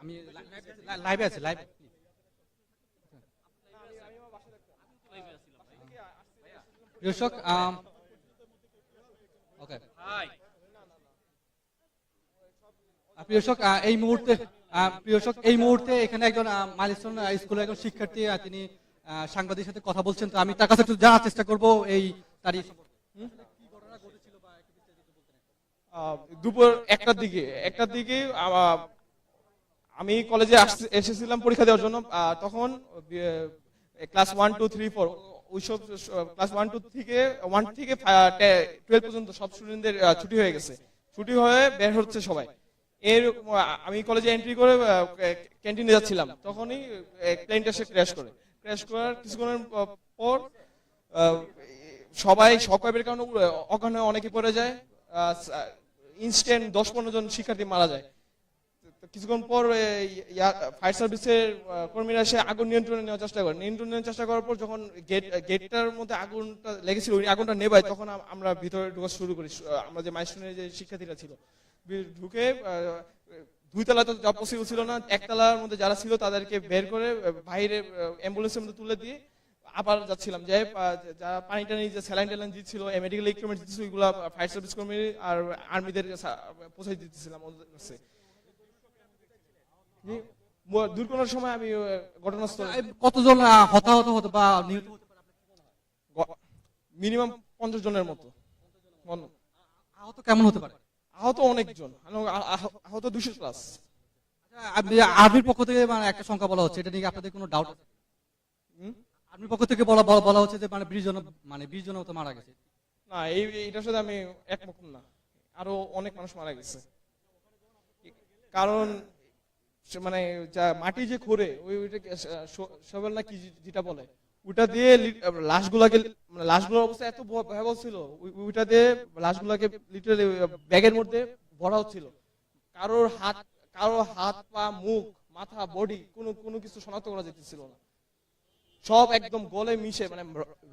আমি লাইভে আছি লাইভ দর্শক ওকে প্রিয় দর্শক এই মুহূর্তে আহ, প্রিয় দর্শক এই মুহূর্তে এখানে একজন মাইলস্টোন স্কুলের একজন শিক্ষার্থী তিনি আহ, সাংবাদিকের সাথে কথা বলছেন। তো আমি তার কাছে একটু জানার চেষ্টা করব এই তারিখ দুপুর একটার দিকে একটার দিকে আমি কলেজে এসেছিলাম পরীক্ষা দেওয়ার জন্য তখন class one two three four ওইসব ক্লাস ওয়ান টু থেকে ওয়ান থেকে টুয়েলভ পর্যন্ত সব স্টুডেন্টদের ছুটি হয়ে গেছে। ছুটি হয়ে বের হচ্ছে সবাই। এর, আমি কলেজে এন্ট্রি করে ক্যান্টিনে যাচ্ছিলাম। তখনই প্লেনটা সে ক্র্যাশ করে। ক্র্যাশ করার কিছুক্ষণের পর সবাই শকওয়েভের কারণে অজ্ঞান হয়ে অনেকে পড়ে যায় ইনস্ট্যান্ট দশ পনেরো জন শিক্ষার্থী মারা যায়। কিছুক্ষণ পর ফায়ার সার্ভিসের কর্মীরা এসে আগুন নিয়ন্ত্রণে নেওয়ার চেষ্টা করে। নিয়ন্ত্রণ নেওয়ার চেষ্টা করার পর যখন গেট গেটটার মধ্যে আগুনটা লেগেছিল, ওই আগুনটা নেবায় তখন আমরা ভিতরে ঢোকা শুরু করি। আমরা যে মাইস্টনের যে শিক্ষার্থীরা ছিল ঢুকে দুই তলা তো যাওয়া পসিবল ছিল না একতলার মধ্যে যারা ছিল তাদেরকে বের করে বাইরে অ্যাম্বুলেন্সের মধ্যে তুলে দিয়ে আবার যাচ্ছিলাম। যে যারা পানি টানি যে স্যালাইন ট্যালাইন দিচ্ছিল মেডিকেল ইকুইপমেন্ট দিচ্ছিল, ওইগুলো ফায়ার সার্ভিস কর্মী আর আর্মিদের পৌঁছে দিতেছিলাম ওদের কাছে। দুর্ঘটনার সময় আমি ঘটনাস্থলে কতজন হতাহত হতো বা নিহত হতে পারে? মিনিমাম পঞ্চাশ জনের মতো। আহত কেমন হতে পারে? আহত অনেকজন। আহ- আহ- আহত দুশো প্লাস আচ্ছা, আর্মির পক্ষ থেকে মানে একটা সংখ্যা বলা হচ্ছে। এটা নিয়ে আপনাদের কোনো ডাউট আছে? আর্মির পক্ষ থেকে বলা বলা- হচ্ছে যে মানে বিশ জন মানে বিশ জন মতো মারা গেছে। না এই এটার সাথে আমি একমত না। আরও অনেক মানুষ মারা গেছে। কারণ মানে যা মাটি যে খোরে ওই ওইটাকে সবেল না কি যেটা বলে ওটা দিয়ে লাশগুলাকে মানে লাশগুলোর অবস্থা এত ভয়াবহ ছিল ওইটা দিয়ে লাশগুলাকে লিটারালি ব্যাগের মধ্যে ভরা হচ্ছিল কারোর হাত কারও হাত পা মুখ মাথা বডি কোনো কোনো কিছু শনাক্ত করা যেতেছিল না। সব একদম গলে মিশে মানে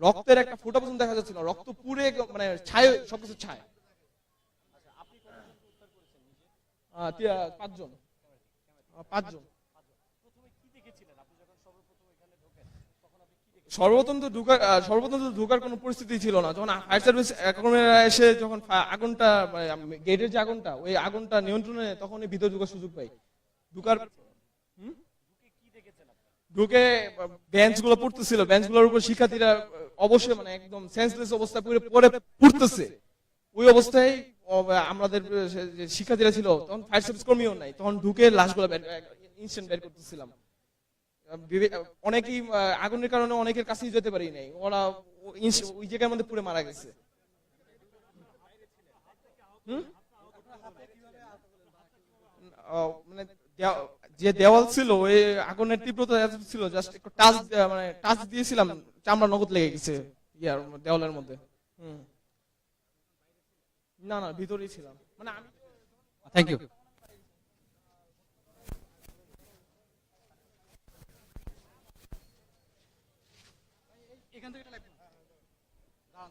রক্তের একটা ফোটা পর্যন্ত দেখা যাচ্ছিল। রক্ত পুরে মানে ছায় সবকিছু ছায় আহ, পাঁচজন। পাঁচজন। সর্বপ্রথম তো ঢুকার আহ, সর্বপ্রথম তো ঢুকার কোনো পরিস্থিতি ছিল না। যখন ফায়ার সার্ভিস কর্মীরা এসে যখন আগুনটা গেটের যে আগুনটা ওই আগুনটা নিয়ন্ত্রণে তখন ভিতরে ঢুকার সুযোগ পাই। ঢুকার? ঢুকে বেঞ্চগুলো পড়তেছিল। বেঞ্চগুলোর উপর শিক্ষার্থীরা অবশ্যই মানে একদম সেন্সলেস অবস্থা পুরো পড়ে পড়তেছে। ওই অবস্থায় অব- আমাদের শিক্ষার্থীরা ছিল, তখন ফায়ার সার্ভিস কর্মীও নাই, তখন ঢুকে লাশগুলো ইনস্ট্যান্ট বের করতেছিলাম। অনেকেই আগুনের কারণে অনেকের কাছেই যেতে পারি নাই, ওরা ওই জায়গার মধ্যে পুরো মারা গেছে। মানে যে দেওয়াল ছিল, ওই আগুনের তীব্রতা ছিল জাস্ট একটু টাচ মানে টাচ দিয়েছিলাম, চামড়া নগদ লেগে গেছে, ইয়ার, দেওয়ালের মধ্যে। হুম। না না ভিতরেই ছিলাম। মানে আমি থ্যাংক ইউ এখান থেকে এটা লাগবে। না